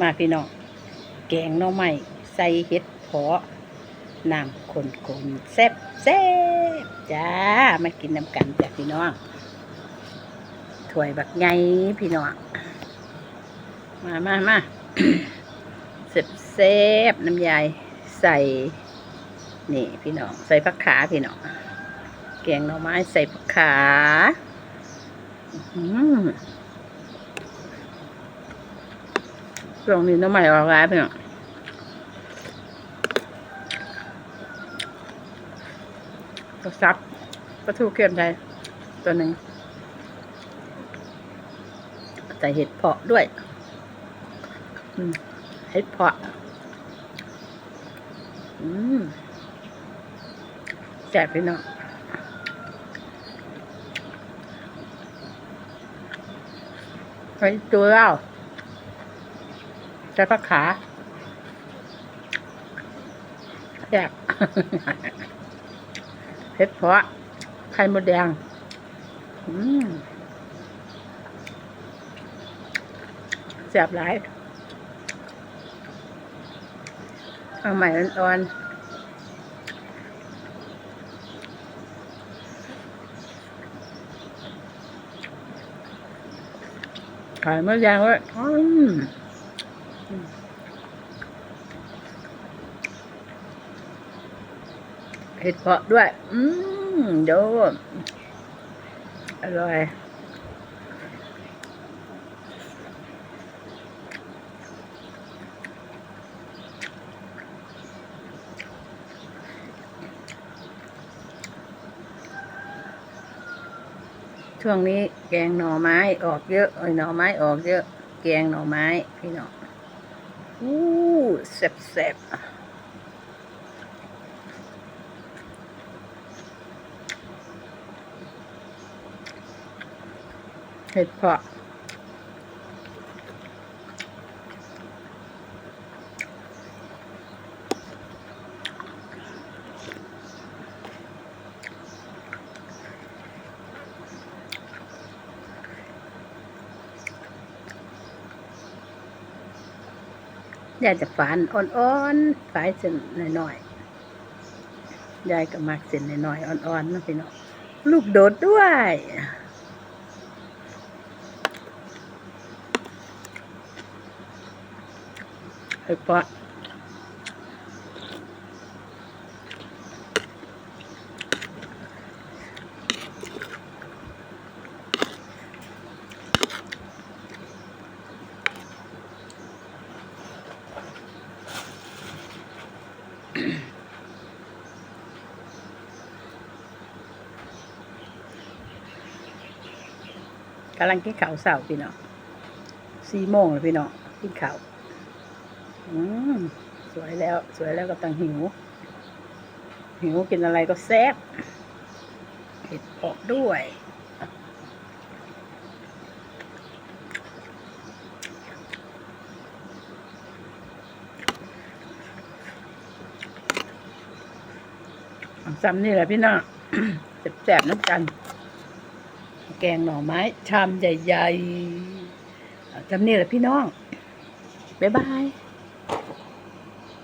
มาพี่น้องแกงน่อไม้ใส่เห็ดเพาะน้ำขนขนแซ่บแซ่บจ้ามากินน้ำกันจ้ะพี่น้องถ้วยบักไงพี่น้องมามามาเสบเซบน้ำยายใส่นี่พี่น้องใส่ผักขาพี่น้องแกงหน่อไม้ใส่ผักขา อืม ช่วงนี้หน้ำใหม่ออกร้ายพี่น้องก็ซับปลาทูเค็มใจตัวหนึ่งใส่เห็ดเพาะด้วยเห็ดเพาะแซ่บพี่น้องไอ้ตัวเรา ใส่ผักขาแซ่บเผ็ดเพราะไข่มดแดง อืมแซ่บหลายเอาใหม่อ่อนๆขายมะยางไว้อืม เห็ดเพาะด้วย อืมเดี๋ยวอร่อยช่วงนี้แกงหน่อไม้ออกเยอะเอ้หน่อไม้ออกเยอะ แกงหน่อไม้พี่น้อง อู้แซ่บแซ่บเห็ดเพาะ ยายจะฝานอ่อนๆฝายเส้นหน่อยๆยายก็มักเส้นหน่อยๆอ่อนๆนะพี่น้องลูกโดดด้วยให้ปะำลังกินข้าวเสาร์พี่น้องสี่โมงแล้วพี่น้องกินข้าวอืมสวยแล้ว สวยแล้วก็ต้องหิว หิวกินอะไรก็แซ่บเห็ดเพาะด้วยซ้ำนี่แหละพี่น้องแสบๆน้ำกัน แกงหน่อไม้ ชามใหญ่ๆจำเนี่แหละพี่น้อง บ๊ายบาย